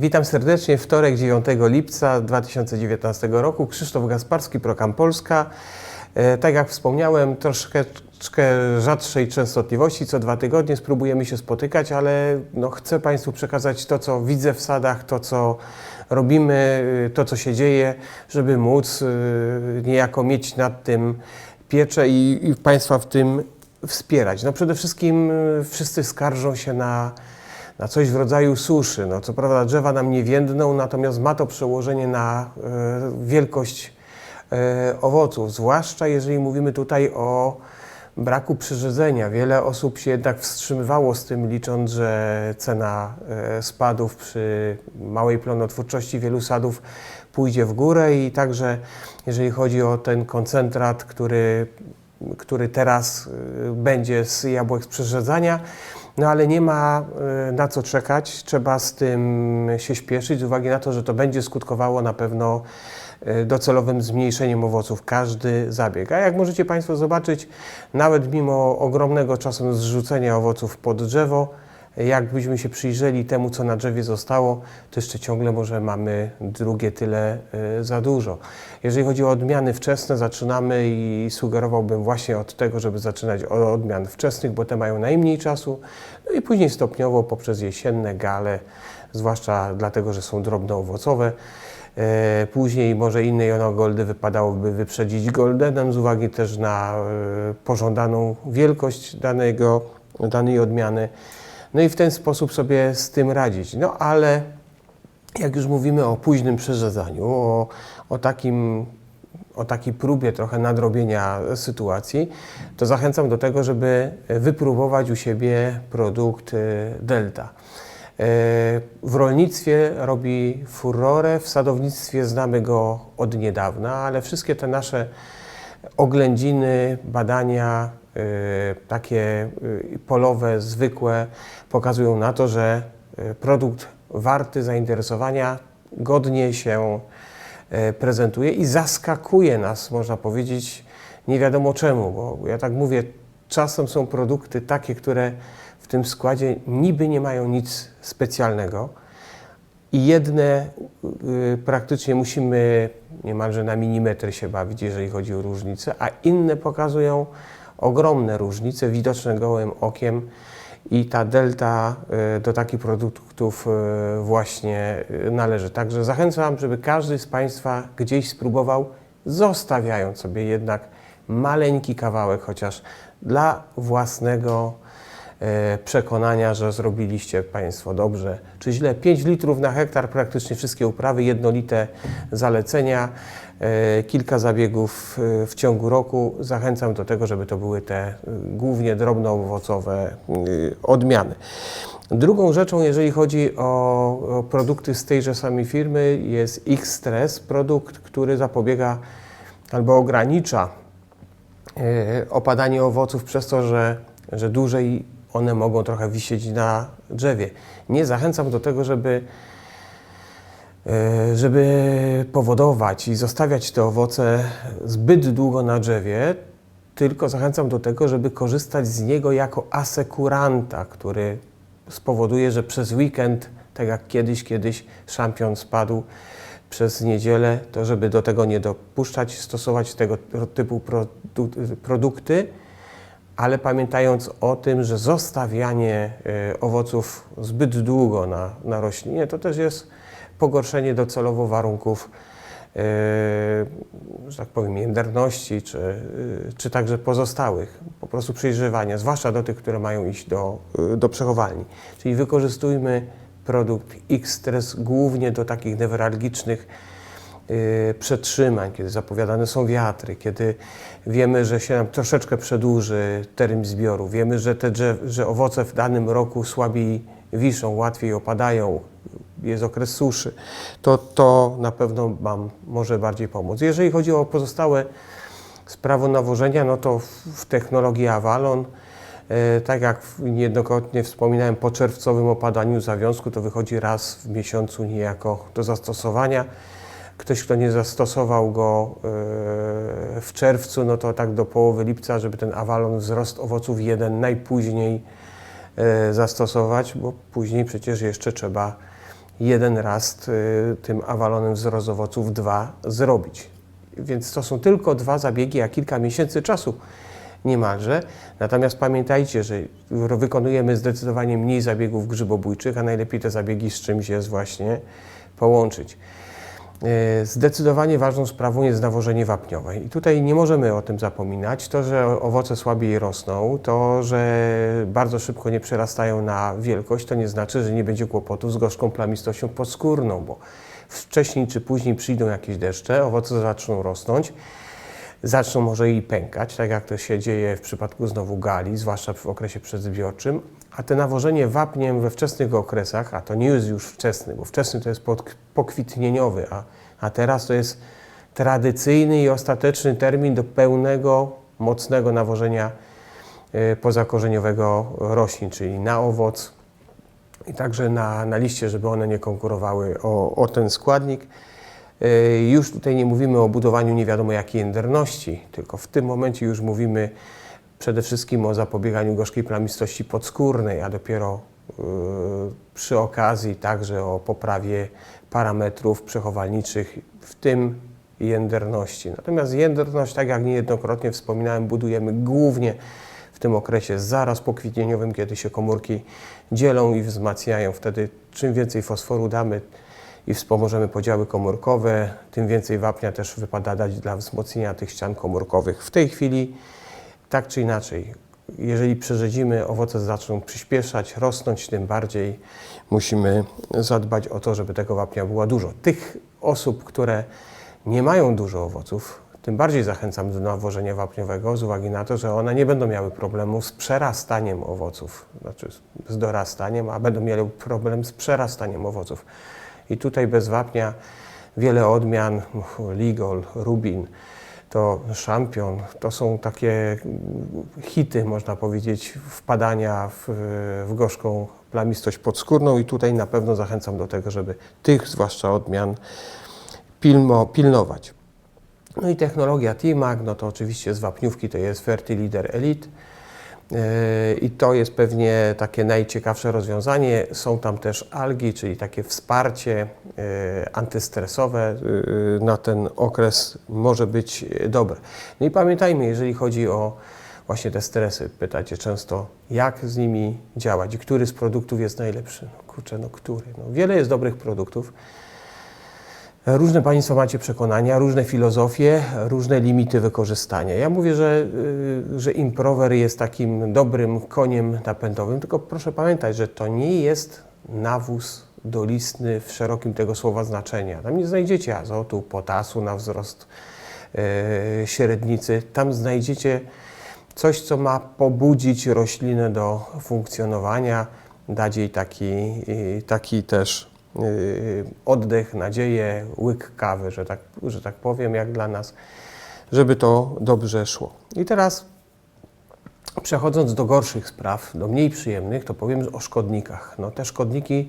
Witam serdecznie. Wtorek 9 lipca 2019 roku. Krzysztof Gasparski, Prokam Polska. E, Tak jak wspomniałem, troszkę rzadszej częstotliwości, co dwa tygodnie spróbujemy się spotykać, ale no, chcę Państwu przekazać to, co widzę w sadach, to, co robimy, y, to, co się dzieje, żeby móc y, niejako mieć nad tym pieczę i, i Państwa w tym wspierać. No przede wszystkim y, wszyscy skarżą się na na coś w rodzaju suszy. No, co prawda drzewa nam nie więdną, natomiast ma to przełożenie na e, wielkość e, owoców, zwłaszcza jeżeli mówimy tutaj o braku przyrzedzenia. Wiele osób się jednak wstrzymywało z tym, licząc, że cena e, spadów przy małej plonotwórczości wielu sadów pójdzie w górę i także jeżeli chodzi o ten koncentrat, który, który teraz będzie z jabłek z przyrzedzania, no ale nie ma y, na co czekać, trzeba z tym się śpieszyć z uwagi na to, że to będzie skutkowało na pewno y, docelowym zmniejszeniem owoców, każdy zabieg. A jak możecie Państwo zobaczyć, nawet mimo ogromnego czasem zrzucenia owoców pod drzewo, jakbyśmy się przyjrzeli temu, co na drzewie zostało, to jeszcze ciągle może mamy drugie tyle y, za dużo. Jeżeli chodzi o odmiany wczesne, zaczynamy i sugerowałbym właśnie od tego, żeby zaczynać od odmian wczesnych, bo te mają najmniej czasu, no i później stopniowo poprzez jesienne gale, zwłaszcza dlatego, że są drobnoowocowe. E, Później może inne jonogoldy wypadałoby wyprzedzić goldenem z uwagi też na e, pożądaną wielkość danego, danej odmiany. No i w ten sposób sobie z tym radzić. No ale jak już mówimy o późnym przerzedzaniu, o, o, takim, o takiej próbie trochę nadrobienia sytuacji, to zachęcam do tego, żeby wypróbować u siebie produkt y, Delta. Y, W rolnictwie robi furorę, w sadownictwie znamy go od niedawna, ale wszystkie te nasze oględziny, badania y, takie y, polowe, zwykłe pokazują na to, że y, produkt warty zainteresowania godnie się prezentuje i zaskakuje nas, można powiedzieć, nie wiadomo czemu, bo ja tak mówię, czasem są produkty takie, które w tym składzie niby nie mają nic specjalnego, i jedne y, praktycznie musimy niemalże na milimetry się bawić, jeżeli chodzi o różnice, a inne pokazują ogromne różnice, widoczne gołym okiem i ta delta y, do takich produktów y, właśnie należy. Także zachęcam, żeby każdy z Państwa gdzieś spróbował, zostawiając sobie jednak maleńki kawałek, chociaż dla własnego przekonania, że zrobiliście Państwo dobrze czy źle. 5 litrów na hektar, praktycznie wszystkie uprawy, jednolite zalecenia, e, kilka zabiegów e, w ciągu roku. Zachęcam do tego, żeby to były te e, głównie drobnoowocowe e, odmiany. Drugą rzeczą, jeżeli chodzi o, produkty z tejże samej firmy, jest X-Stress, produkt, który zapobiega albo ogranicza e, opadanie owoców przez to, że, że dłużej one mogą trochę wisieć na drzewie. Nie zachęcam do tego, żeby, e, żeby powodować i zostawiać te owoce zbyt długo na drzewie, tylko zachęcam do tego, żeby korzystać z niego jako asekuranta, który spowoduje, że przez weekend, tak jak kiedyś, kiedyś szampion spadł przez niedzielę, to żeby do tego nie dopuszczać, stosować tego typu produ- produkty, ale pamiętając o tym, że zostawianie e, owoców zbyt długo na, na roślinie to też jest pogorszenie docelowo warunków, e, że tak powiem, jędrności, czy, e, czy także pozostałych, po prostu przejrzywania, zwłaszcza do tych, które mają iść do, do przechowalni. Czyli wykorzystujmy produkt X-Stress głównie do takich newralgicznych przetrzymań, kiedy zapowiadane są wiatry, kiedy wiemy, że się nam troszeczkę przedłuży termin zbioru, wiemy, że te drzew, że owoce w danym roku słabiej wiszą, łatwiej opadają, jest okres suszy, to to na pewno Wam może bardziej pomóc. Jeżeli chodzi o pozostałe sprawy nawożenia, no to w, technologii Avalon E, Tak jak niejednokrotnie wspominałem, po czerwcowym opadaniu zawiązku to wychodzi raz w miesiącu niejako do zastosowania. Ktoś, kto nie zastosował go e, w czerwcu, no to tak do połowy lipca, żeby ten awalon wzrost owoców jeden najpóźniej e, zastosować, bo później przecież jeszcze trzeba jeden rast y, tym awalonem z rozowoców 2 zrobić. Więc to są tylko dwa zabiegi, a kilka miesięcy czasu niemalże. Natomiast pamiętajcie, że wykonujemy zdecydowanie mniej zabiegów grzybobójczych, a najlepiej te zabiegi z czymś jest właśnie połączyć. E, Zdecydowanie ważną sprawą jest nawożenie wapniowe i tutaj nie możemy o tym zapominać. To, że owoce słabiej rosną, to, że bardzo szybko nie przerastają na wielkość, to nie znaczy, że nie będzie kłopotów z gorzką plamistością podskórną, bo wcześniej czy później przyjdą jakieś deszcze, owoce zaczną rosnąć, zaczną może i pękać, tak jak to się dzieje w przypadku znowu gali, zwłaszcza w okresie przedzbiorczym, a te nawożenie wapniem we wczesnych okresach, a to nie jest już wczesny, bo wczesny to jest pokwitnieniowy, a, a teraz to jest tradycyjny i ostateczny termin do pełnego, mocnego nawożenia y, pozakorzeniowego roślin, czyli na owoc i także na, na liście, żeby one nie konkurowały o, o ten składnik. Y, Już tutaj nie mówimy o budowaniu nie wiadomo jakiej jędrności, tylko w tym momencie już mówimy przede wszystkim o zapobieganiu gorzkiej plamistości podskórnej, a dopiero y, przy okazji także o poprawie parametrów przechowalniczych, w tym jędrności. Natomiast jędrność, tak jak niejednokrotnie wspominałem, budujemy głównie w tym okresie zaraz pokwitnieniowym, kiedy się komórki dzielą i wzmacniają. Wtedy czym więcej fosforu damy i wspomożemy podziały komórkowe, tym więcej wapnia też wypada dać dla wzmocnienia tych ścian komórkowych. W tej chwili tak czy inaczej, jeżeli przerzedzimy, owoce zaczną przyspieszać, rosnąć, tym bardziej musimy zadbać o to, żeby tego wapnia było dużo. Tych osób, które nie mają dużo owoców, tym bardziej zachęcam do nawożenia wapniowego z uwagi na to, że one nie będą miały problemu z przerastaniem owoców, znaczy z dorastaniem, a będą miały problem z przerastaniem owoców. I tutaj bez wapnia wiele odmian, Ligol, Rubin, to szampion, to są takie hity, można powiedzieć, wpadania w, w gorzką plamistość podskórną i tutaj na pewno zachęcam do tego, żeby tych zwłaszcza odmian pilno, pilnować. No i technologia T-Mag, no to oczywiście z wapniówki to jest Fertilider Elite. Yy, I to jest pewnie takie najciekawsze rozwiązanie. Są tam też algi, czyli takie wsparcie yy, antystresowe yy, na ten okres może być dobre. No i pamiętajmy, jeżeli chodzi o właśnie te stresy, pytacie często, jak z nimi działać który z produktów jest najlepszy. No kurczę, no który? No, wiele jest dobrych produktów. Różne Państwo macie przekonania, różne filozofie, różne limity wykorzystania. Ja mówię, że, y, że improver jest takim dobrym koniem napędowym, tylko proszę pamiętać, że to nie jest nawóz dolistny w szerokim tego słowa znaczenia. Tam nie znajdziecie azotu, potasu na wzrost yy, średnicy. Tam znajdziecie coś, co ma pobudzić roślinę do funkcjonowania, dać jej taki, yy, taki też oddech, nadzieję, łyk kawy, że tak, że tak powiem, jak dla nas, żeby to dobrze szło. I teraz przechodząc do gorszych spraw, do mniej przyjemnych, to powiem o szkodnikach. No, te szkodniki,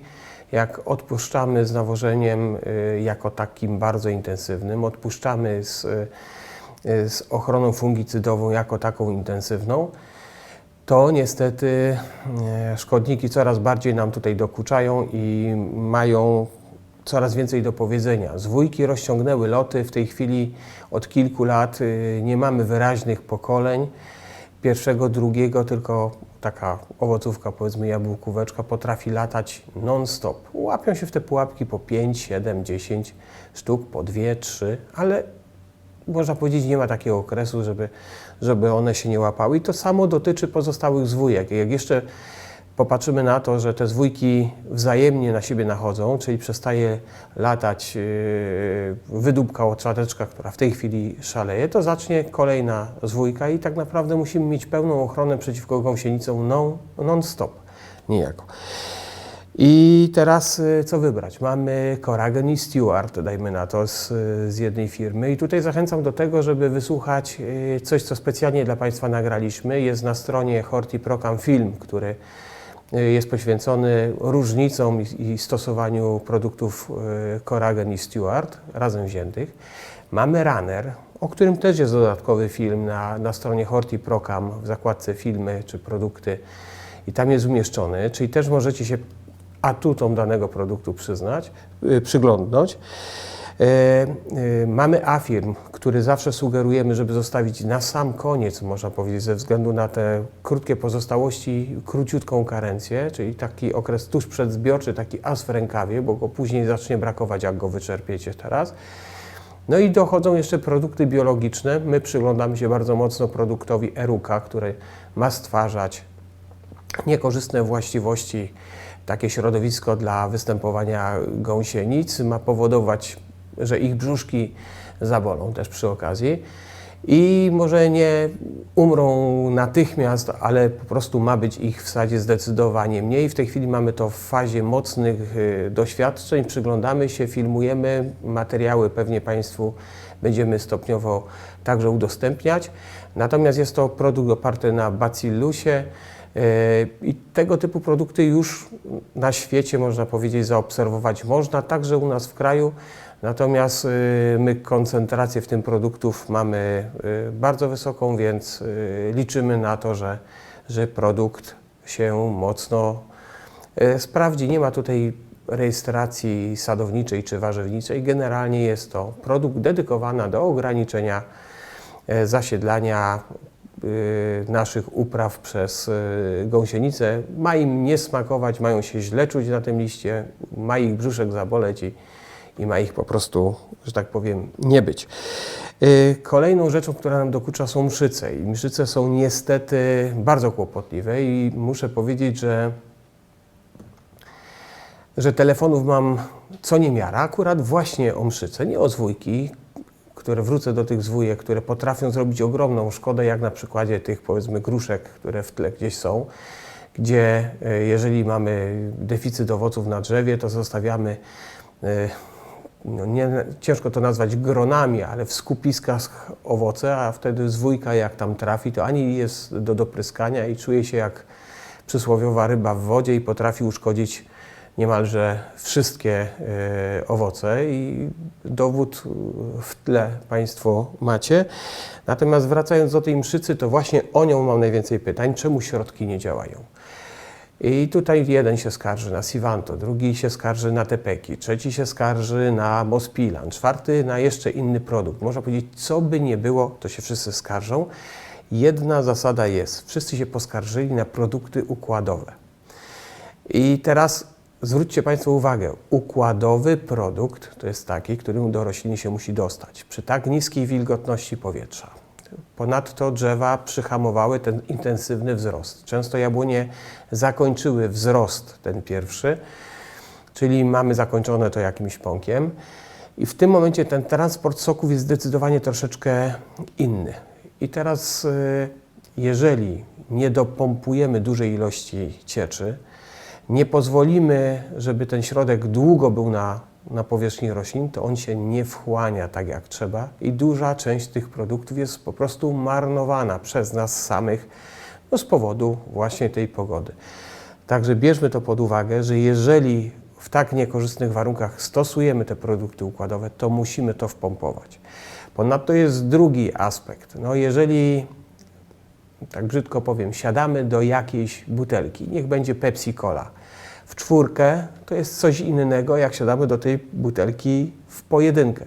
jak odpuszczamy z nawożeniem y, jako takim bardzo intensywnym, odpuszczamy z, y, z ochroną fungicydową jako taką intensywną, to niestety e, szkodniki coraz bardziej nam tutaj dokuczają i mają coraz więcej do powiedzenia. Zwójki rozciągnęły loty, w tej chwili od kilku lat y, nie mamy wyraźnych pokoleń. Pierwszego, drugiego, tylko taka owocówka, powiedzmy jabłkóweczka, potrafi latać non-stop. Łapią się w te pułapki po 5, 7, 10 sztuk, po 2, 3, ale można powiedzieć, nie ma takiego okresu, żeby, żeby one się nie łapały. I to samo dotyczy pozostałych zwójek. Jak jeszcze popatrzymy na to, że te zwójki wzajemnie na siebie nachodzą, czyli przestaje latać yy, wydóbka otrzateczka, która w tej chwili szaleje, to zacznie kolejna zwójka i tak naprawdę musimy mieć pełną ochronę przeciwko gąsienicom non- non-stop niejako. I teraz y, co wybrać? Mamy Coragen i Stewart, dajmy na to, z, z jednej firmy. I tutaj zachęcam do tego, żeby wysłuchać y, coś, co specjalnie dla Państwa nagraliśmy. Jest na stronie Horti Procam film, który y, jest poświęcony różnicom i, stosowaniu produktów Coragen i Stewart razem wziętych. Mamy Runner, o którym też jest dodatkowy film na, na stronie Horti Procam w zakładce filmy czy produkty i tam jest umieszczony, czyli też możecie się atutom danego produktu przyznać, y, przyglądnąć. E, e, Mamy afirm, który zawsze sugerujemy, żeby zostawić na sam koniec, można powiedzieć, ze względu na te krótkie pozostałości, króciutką karencję, czyli taki okres tuż przedzbiorczy, taki as w rękawie, bo go później zacznie brakować, jak go wyczerpiecie teraz. No i dochodzą jeszcze produkty biologiczne. My przyglądamy się bardzo mocno produktowi Eruka, który ma stwarzać niekorzystne właściwości, takie środowisko dla występowania gąsienic, ma powodować, że ich brzuszki zabolą też przy okazji. I może nie umrą natychmiast, ale po prostu ma być ich w sadzie zdecydowanie mniej. W tej chwili mamy to w fazie mocnych y, doświadczeń. Przyglądamy się, filmujemy materiały, pewnie Państwu będziemy stopniowo także udostępniać. Natomiast jest to produkt oparty na bacillusie. Yy, I tego typu produkty już na świecie, można powiedzieć, zaobserwować można, także u nas w kraju. Natomiast yy, my koncentrację w tym produktów mamy yy, bardzo wysoką, więc liczymy na to, że, że produkt się mocno sprawdzi. Nie ma tutaj rejestracji sadowniczej czy warzywniczej. Generalnie jest to produkt dedykowany do ograniczenia e, zasiedlania naszych upraw przez y, gąsienice. Ma im nie smakować, mają się źle czuć na tym liście, ma ich brzuszek zaboleć i, i ma ich po prostu, że tak powiem, nie być. Y, Kolejną rzeczą, która nam dokucza są mszyce. I mszyce są niestety bardzo kłopotliwe i muszę powiedzieć, że że telefonów mam co niemiara, akurat właśnie o mszyce, nie o zwójki, które wrócę do tych zwójek, które potrafią zrobić ogromną szkodę, jak na przykładzie tych powiedzmy gruszek, które w tle gdzieś są, gdzie e, jeżeli mamy deficyt owoców na drzewie, to zostawiamy, e, no nie, ciężko to nazwać gronami, ale w skupiskach owoce, a wtedy zwójka jak tam trafi, to ani jest do dopryskania i czuje się jak przysłowiowa ryba w wodzie i potrafi uszkodzić niemalże wszystkie e, owoce i dowód e, w tle Państwo macie. Natomiast wracając do tej mszycy, to właśnie o nią mam najwięcej pytań, czemu środki nie działają. I tutaj jeden się skarży na Sivanto, drugi się skarży na Tepeki, trzeci się skarży na Mospilan, czwarty na jeszcze inny produkt. Można powiedzieć, co by nie było, to się wszyscy skarżą. Jedna zasada jest, wszyscy się poskarżyli na produkty układowe. I teraz zwróćcie Państwo uwagę, układowy produkt to jest taki, który do rośliny się musi dostać przy tak niskiej wilgotności powietrza. Ponadto drzewa przyhamowały ten intensywny wzrost. Często jabłonie zakończyły wzrost ten pierwszy, czyli mamy zakończone to jakimś pąkiem. I w tym momencie ten transport soków jest zdecydowanie troszeczkę inny. I teraz, y, jeżeli nie dopompujemy dużej ilości cieczy, nie pozwolimy, żeby ten środek długo był na, na powierzchni roślin, to on się nie wchłania tak jak trzeba i duża część tych produktów jest po prostu marnowana przez nas samych no z powodu właśnie tej pogody. Także bierzmy to pod uwagę, że jeżeli w tak niekorzystnych warunkach stosujemy te produkty układowe, to musimy to wpompować. Ponadto jest drugi aspekt. No jeżeli tak brzydko powiem, siadamy do jakiejś butelki, niech będzie Pepsi Cola. W czwórkę to jest coś innego, jak siadamy do tej butelki w pojedynkę.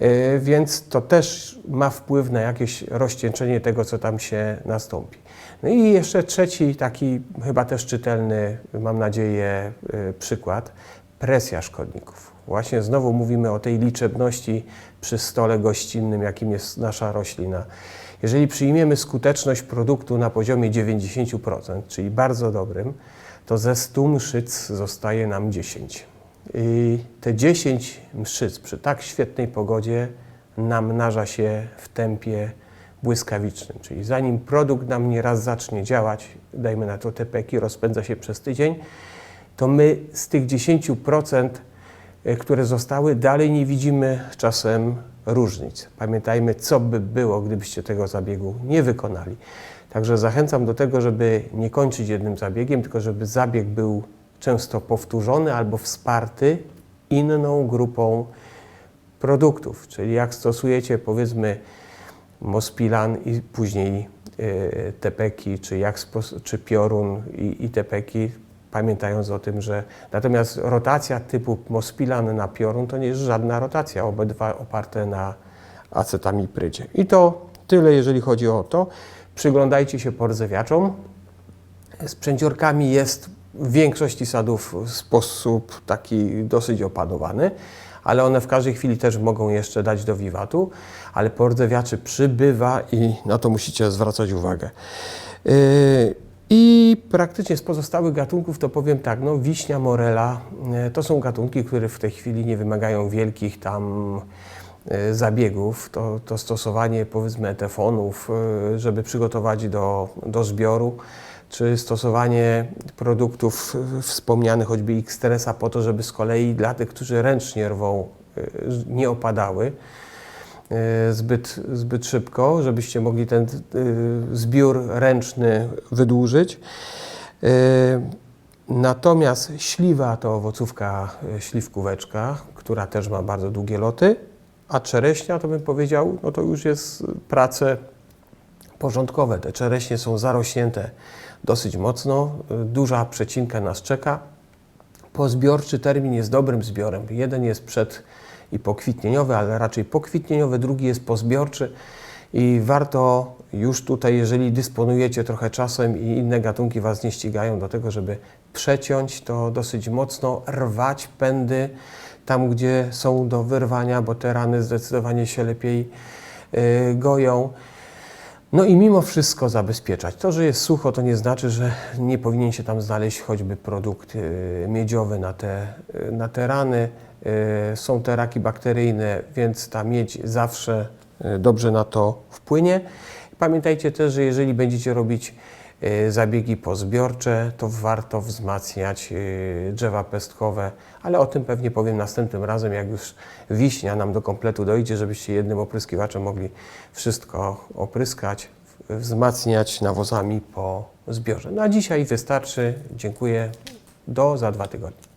Yy, Więc to też ma wpływ na jakieś rozcieńczenie tego, co tam się nastąpi. No i jeszcze trzeci, taki chyba też czytelny, mam nadzieję, yy, przykład. Presja szkodników. Właśnie znowu mówimy o tej liczebności przy stole gościnnym, jakim jest nasza roślina. Jeżeli przyjmiemy skuteczność produktu na poziomie 90%, czyli bardzo dobrym, to ze 100 mszyc zostaje nam 10. I te 10 mszyc przy tak świetnej pogodzie namnaża się w tempie błyskawicznym. Czyli zanim produkt nam nieraz zacznie działać, dajmy na to TPK, rozpędza się przez tydzień, to my z tych 10%, e, które zostały, dalej nie widzimy czasem różnic. Pamiętajmy, co by było, gdybyście tego zabiegu nie wykonali. Także zachęcam do tego, żeby nie kończyć jednym zabiegiem, tylko żeby zabieg był często powtórzony albo wsparty inną grupą produktów. Czyli jak stosujecie powiedzmy Mospilan i później y, tepeki, czy, czy piorun i, i tepeki, pamiętając o tym, że natomiast rotacja typu mospilan na piorun to nie jest żadna rotacja, obydwa oparte na acetamiprydzie. I to tyle, jeżeli chodzi o to. Przyglądajcie się porzewiaczom. Z przędziorkami jest w większości sadów w sposób taki dosyć opanowany, ale one w każdej chwili też mogą jeszcze dać do wiwatu, ale pordzewiaczy przybywa i na to musicie zwracać uwagę. Yy, I praktycznie z pozostałych gatunków to powiem tak, no wiśnia, morela yy, to są gatunki, które w tej chwili nie wymagają wielkich tam zabiegów. To, to stosowanie powiedzmy etefonów, yy, żeby przygotować do, do zbioru, czy stosowanie produktów wspomnianych, choćby Xteresa po to, żeby z kolei dla tych, którzy ręcznie rwą, yy, nie opadały zbyt, zbyt szybko, żebyście mogli ten zbiór ręczny wydłużyć. Natomiast śliwa to owocówka śliwkóweczka, która też ma bardzo długie loty, a czereśnia to bym powiedział, no to już jest prace porządkowe. Te czereśnie są zarośnięte dosyć mocno, duża przecinka nas czeka. Pozbiorczy termin jest dobrym zbiorem. Jeden jest przed i pokwitnieniowy, ale raczej pokwitnieniowy, drugi jest pozbiorczy i warto już tutaj, jeżeli dysponujecie trochę czasem i inne gatunki Was nie ścigają do tego, żeby przeciąć to dosyć mocno, rwać pędy tam, gdzie są do wyrwania, bo te rany zdecydowanie się lepiej y, goją. No i mimo wszystko zabezpieczać. To, że jest sucho, to nie znaczy, że nie powinien się tam znaleźć choćby produkt y, miedziowy na te, y, na te rany. Są te raki bakteryjne, więc ta miedź zawsze dobrze na to wpłynie. Pamiętajcie też, że jeżeli będziecie robić zabiegi pozbiorcze, to warto wzmacniać y, drzewa pestkowe, ale o tym pewnie powiem następnym razem, jak już wiśnia nam do kompletu dojdzie, żebyście jednym opryskiwaczem mogli wszystko opryskać, wzmacniać nawozami po zbiorze. No a dzisiaj wystarczy. Dziękuję. Do za dwa tygodnie.